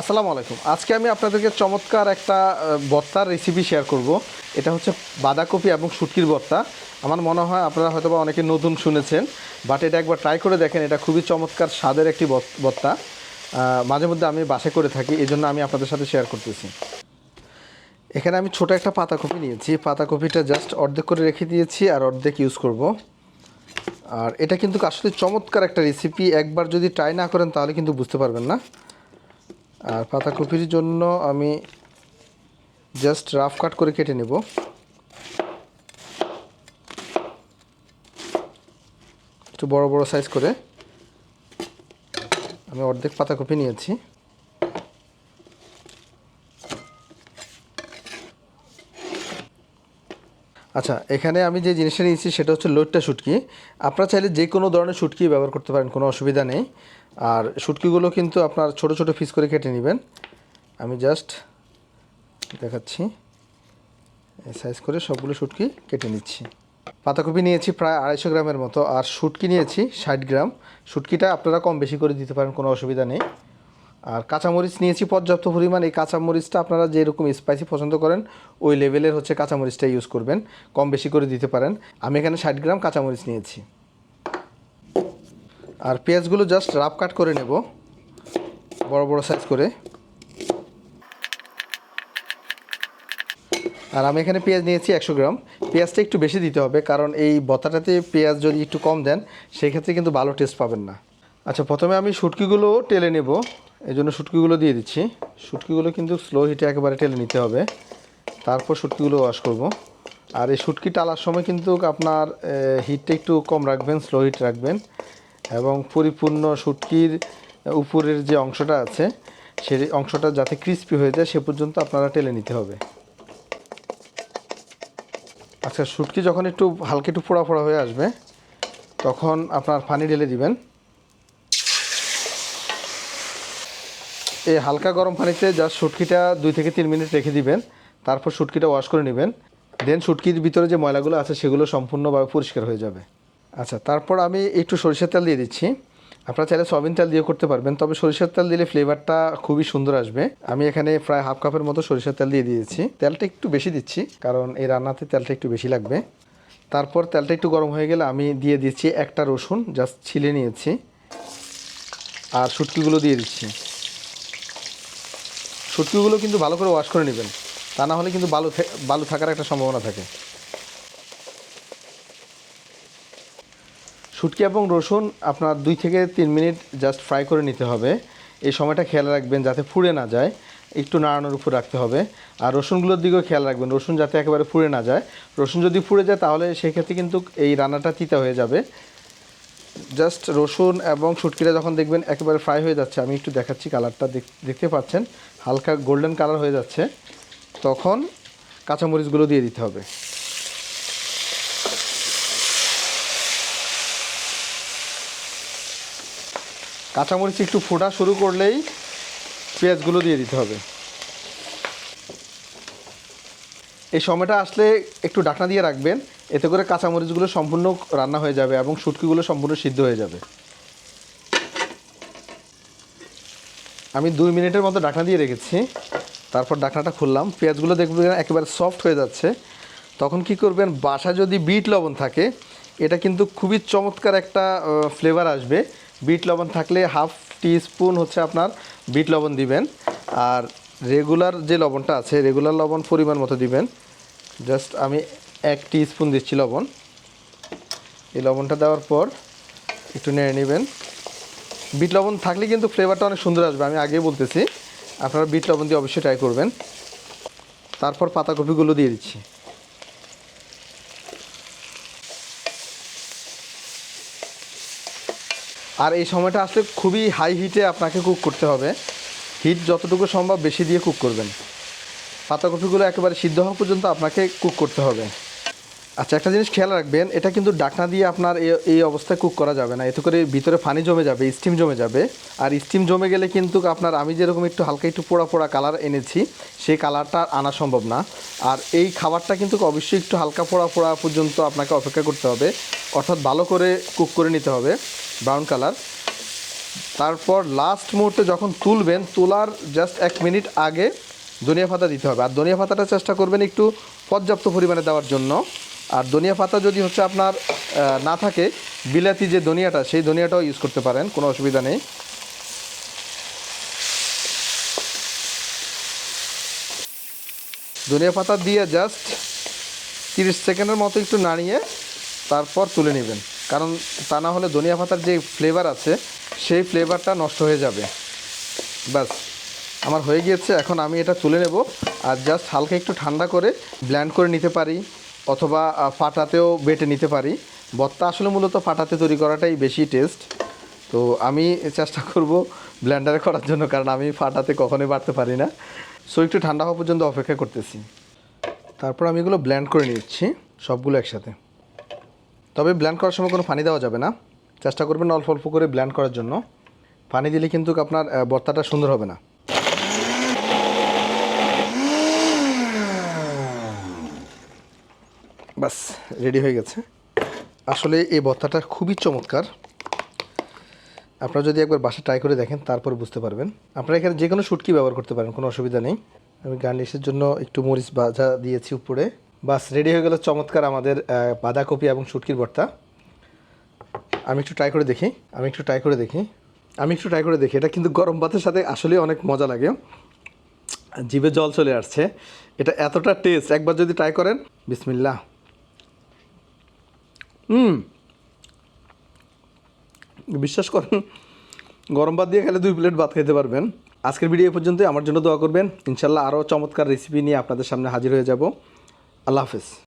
আসসালামু আলাইকুম। আজকে আমি আপনাদেরকে চমৎকার একটা আহ, ভর্তার রেসিপি শেয়ার করব। এটা হচ্ছে বাঁধাকপি এবং শুটকির ভর্তা আমার মনে হয় আপনারা হয়তো বা অনেকে নতুন শুনেছেন বাট এটা একবার ট্রাই করে দেখেন এটা খুবই চমৎকার স্বাদের একটি ভর্তা মাঝে মধ্যে আমি বাসে করে থাকি এই জন্য আমি আপনাদের সাথে শেয়ার করতেছি। এখানে আমি ছোট একটা পাতাকপি নিয়েছি। পাতাকপিটা জাস্ট অর্ধেক করে রেখে দিয়েছি আর অর্ধেক ইউজ করব। আর এটা কিন্তু আসলে চমৎকার একটা রেসিপি একবার যদি ট্রাই না করেন তাহলে কিন্তু বুঝতে পারবেন না। আর পাতাকপির জন্য আমি জাস্ট রাফ কাট করে কেটে নেব। একটু বড় বড় সাইজ করে। আমি অর্ধেক পাতাকপি নিয়েছি। আচ্ছা এখানে আমি যে জিনিসটা নিয়েছি সেটা হচ্ছে লোটটা শুটকি। আপনারা চাইলে যে কোনো ধরনের শুটকি ব্যবহার করতে পারেন, কোনো অসুবিধা নেই। আর শুটকিগুলো কিন্তু আপনার ছোট ছোট পিস করে কেটে নেবেন। আমি জাস্ট দেখাচ্ছি। সাইজ করে সবগুলো শুটকি কেটে নিচ্ছি। পাতাকপি নিয়েছি প্রায় আড়াইশো গ্রামের মতো আর শুটকি নিয়েছি ষাট গ্রাম। শুটকিটা আপনারা কম বেশি করে দিতে পারেন, কোনো অসুবিধা নেই। আর কাঁচামরিচ নিয়েছি, পর্যাপ্ত পরিমাণ। এই কাঁচামরিচটা আপনারা যেরকম স্পাইসি পছন্দ করেন, ওই লেভেলের হচ্ছে কাঁচামরিচটা ইউজ করবেন। কম বেশি করে দিতে পারেন। আমি এখানে ষাট গ্রাম কাঁচামরিচ নিয়েছি। আর পেঁয়াজগুলো জাস্ট রাফ কাট করে নেব, বড় বড় সাইজ করে। আর আমি এখানে পেঁয়াজ নিয়েছি একশো গ্রাম। পেঁয়াজটা একটু বেশি দিতে হবে, কারণ এই বতাটাতে পেঁয়াজ যদি একটু কম দেন সেই ক্ষেত্রে কিন্তু ভালো টেস্ট পাবেন না। আচ্ছা প্রথমে আমি শুটকিগুলো টেলে নেব। এই জন্য শুটকিগুলো দিয়ে দিচ্ছি। শুটকিগুলো কিন্তু স্লো হিটে একেবারে টেলে নিতে হবে। তারপর শুটকিগুলো ওয়াশ করব। আর এই শুটকি টালার সময় কিন্তু আপনার হিটটা একটু কম রাখবেন স্লো হিট রাখবেন। এবং পরিপূর্ণ শুটকির উপরের যে অংশটা আছে, সেই অংশটা যাতে ক্রিস্পি হয়ে যায়, সে পর্যন্ত আপনারা টেলে নিতে হবে। আচ্ছা শুটকি যখন একটু হালকা একটু পোড়া পোড়া হয়ে আসবে, তখন আপনার পানি ঢেলে দিবেন। এই হালকা গরম পানিতে জাস্ট শুটকিটা দুই থেকে তিন মিনিট রেখে দিবেন, তারপর শুটকিটা ওয়াশ করে নেবেন। দেন শুটকির ভিতরে যে ময়লাগুলো আছে, সেগুলো সম্পূর্ণভাবে পরিষ্কার হয়ে যাবে। আচ্ছা তারপর আমি একটু সরিষার তেল দিয়ে দিচ্ছি। আপনারা চাইলে সয়াবিন তেল দিয়ে করতে পারবেন, তবে সরিষার তেল দিলে ফ্লেভারটা খুবই সুন্দর আসবে। আমি এখানে প্রায় হাফ কাপের মতো সরিষার তেল দিয়ে দিয়েছি। তেলটা একটু বেশি দিচ্ছি, কারণ এই রান্নাতে তেলটা একটু বেশি লাগবে। তারপর তেলটা একটু গরম হয়ে গেলে আমি দিয়ে দিচ্ছি একটা রসুন জাস্ট ছিলে নিয়েছি। আর শুটকিগুলো দিয়ে দিচ্ছি। শুটকিগুলো কিন্তু ভালো করে ওয়াশ করে নেবেন। তা না হলে কিন্তু বালু বালু থাকার একটা সম্ভাবনা থাকে। শুটকি এবং রসুন আপনার দুই থেকে তিন মিনিট জাস্ট ফ্রাই করে নিতে হবে। এই সময়টা খেয়াল রাখবেন যাতে পুড়ে না যায়। একটু নাড়ানোর উপর রাখতে হবে। আর রসুনগুলোর দিকেও খেয়াল রাখবেন, রসুন যাতে একেবারে পুড়ে না যায়। রসুন যদি ফুড়ে যায় তাহলে সেক্ষেত্রে কিন্তু এই রান্নাটা তিতা হয়ে যাবে। জাস্ট রসুন এবং শুটকিটা যখন দেখবেন একেবারে ফ্রাই হয়ে যাচ্ছে, আমি একটু দেখাচ্ছি কালারটা দেখ- দেখতে পাচ্ছেন। হালকা গোল্ডেন কালার হয়ে যাচ্ছে। তখন কাঁচামরিচগুলো দিয়ে দিতে হবে। কাঁচামরিচ একটু ফোটা শুরু করলেই পেঁয়াজগুলো দিয়ে দিতে হবে। এই সময়টা আসলে একটু ঢাকনা দিয়ে রাখবেন, এতে করে কাঁচামরিচগুলো সম্পূর্ণ রান্না হয়ে যাবে এবং শুটকিগুলো সম্পূর্ণ সিদ্ধ হয়ে যাবে। আমি দুই মিনিটের মতো ঢাকনা দিয়ে রেখেছি, তারপর ঢাকনাটা খুললাম। পেঁয়াজগুলো দেখবেন একেবারে সফট হয়ে যাচ্ছে। তখন কি করবেন বাসা যদি বিট লবণ থাকে, এটা কিন্তু খুবই চমৎকার একটা ফ্লেভার আসবে। বিট লবণ থাকলে হাফ টি স্পুন হচ্ছে আপনার বিট লবণ দিবেন। আর রেগুলার যে লবণটা আছে, রেগুলার লবণ পরিমাণ মতো দিবেন। জাস্ট আমি এক টি স্পুন দিচ্ছি লবণ। এই লবণটা দেওয়ার পর একটু নেড়ে নেবেন। বিট লবণ থাকলে কিন্তু ফ্লেভারটা অনেক সুন্দর আসবে, আমি আগেই বলতেছি। আপনারা বিট লবণ দিয়ে অবশ্যই ট্রাই করবেন। তারপর পাতাকপিগুলো দিয়ে দিচ্ছি। আর এই সময়টা আসলে খুবই হাই হিটে আপনাকে কুক করতে হবে। হিট যতটুকু সম্ভব বেশি দিয়ে কুক করবেন। পাতাকপিগুলো একেবারে সিদ্ধ হওয়া পর্যন্ত আপনাকে কুক করতে হবে। আচ্ছা একটা জিনিস খেয়াল রাখবেন, এটা কিন্তু ডাকনা দিয়ে আপনার এই অবস্থায় কুক করা যাবে না। এতে করে ভিতরে পানি জমে যাবে স্টিম জমে যাবে। আর স্টিম জমে গেলে কিন্তু আপনার আমি যেরকম একটু হালকা একটু পোড়া পোড়া কালার এনেছি সেই কালারটা আনা সম্ভব না। আর এই খাবারটা কিন্তু অবশ্যই একটু হালকা পোড়া পোড়া পর্যন্ত আপনাকে অপেক্ষা করতে হবে। অর্থাৎ ভালো করে কুক করে নিতে হবে ব্রাউন কালার তারপর লাস্ট মুহূর্তে যখন তুলবেন, তোলার জাস্ট এক মিনিট আগে ধনিয়া পাতা দিতে হবে। আর ধনিয়া পাতাটা চেষ্টা করবেন একটু পর্যাপ্ত পরিমাণে দেওয়ার জন্য। আর ধনিয়া পাতা যদি হচ্ছে আপনার না থাকে, বিলাতি যে ধনিয়াটা, সেই ধনিয়াটাও ইউজ করতে পারেন, কোনো অসুবিধা নেই। ধনিয়া পাতা দিয়ে জাস্ট তিরিশ সেকেন্ডের মতো একটু নাড়িয়ে তারপর তুলে নেবেন। কারণ তা না হলে ধনিয়া পাতার যে ফ্লেভার আছে, সেই ফ্লেভারটা নষ্ট হয়ে যাবে। ব্যাস, আমার হয়ে গিয়েছে, এখন আমি এটা তুলে নেব। আর জাস্ট হালকা একটু ঠান্ডা করে ব্ল্যান্ড করে নিতে পারি। অথবা ফাটাতেও বেটে নিতে পারি। বত্তা আসলে মূলত ফাটাতে তৈরি করাটাই বেশি টেস্ট। তো আমি চেষ্টা করব ব্ল্যান্ডারে করার জন্য, কারণ আমি ফাটাতে কখনোই বাড়তে পারি না। সো, একটু ঠান্ডা হওয়া পর্যন্ত অপেক্ষা করতেছি। তারপর আমি এগুলো ব্ল্যান্ড করে নিচ্ছি, সবগুলো একসাথে। তবে ব্ল্যান্ড করার সময় কোনো পানি দেওয়া যাবে না। চেষ্টা করবেন অল্প অল্প করে ব্ল্যান্ড করার জন্য। পানি দিলে কিন্তু আপনার বর্তাটা সুন্দর হবে না। বাস রেডি হয়ে গেছে। আসলে এই ভর্তাটা খুবই চমৎকার। আপনারা যদি একবার বাসা ট্রাই করে দেখেন, তারপর বুঝতে পারবেন। আপনারা এখানে যে কোনো শুটকি ব্যবহার করতে পারেন, কোনো অসুবিধা নেই। আমি গার্নিশের জন্য একটু মরিচ ভাজা দিয়েছি উপরে। বাস রেডি হয়ে গেল চমৎকার আমাদের বাঁধাকপি এবং শুটকির ভর্তা আমি একটু ট্রাই করে দেখি, আমি একটু ট্রাই করে দেখি। আমি একটু ট্রাই করে দেখি, এটা কিন্তু গরম ভাতের সাথে আসলেই অনেক মজা লাগে। জিভে জল চলে আসছে। এটা এতটা টেস্ট একবার যদি ট্রাই করেন বিসমিল্লা হুম। বিশ্বাস করেন, গরম ভাত দিয়ে খেলে দুই প্লেট ভাত খেতে পারবেন। আজকের ভিডিও পর্যন্ত আমার জন্য দোয়া করবেন। ইনশাল্লাহ আরও চমৎকার রেসিপি নিয়ে আপনাদের সামনে হাজির হয়ে যাব। আল্লাহ হাফেজ।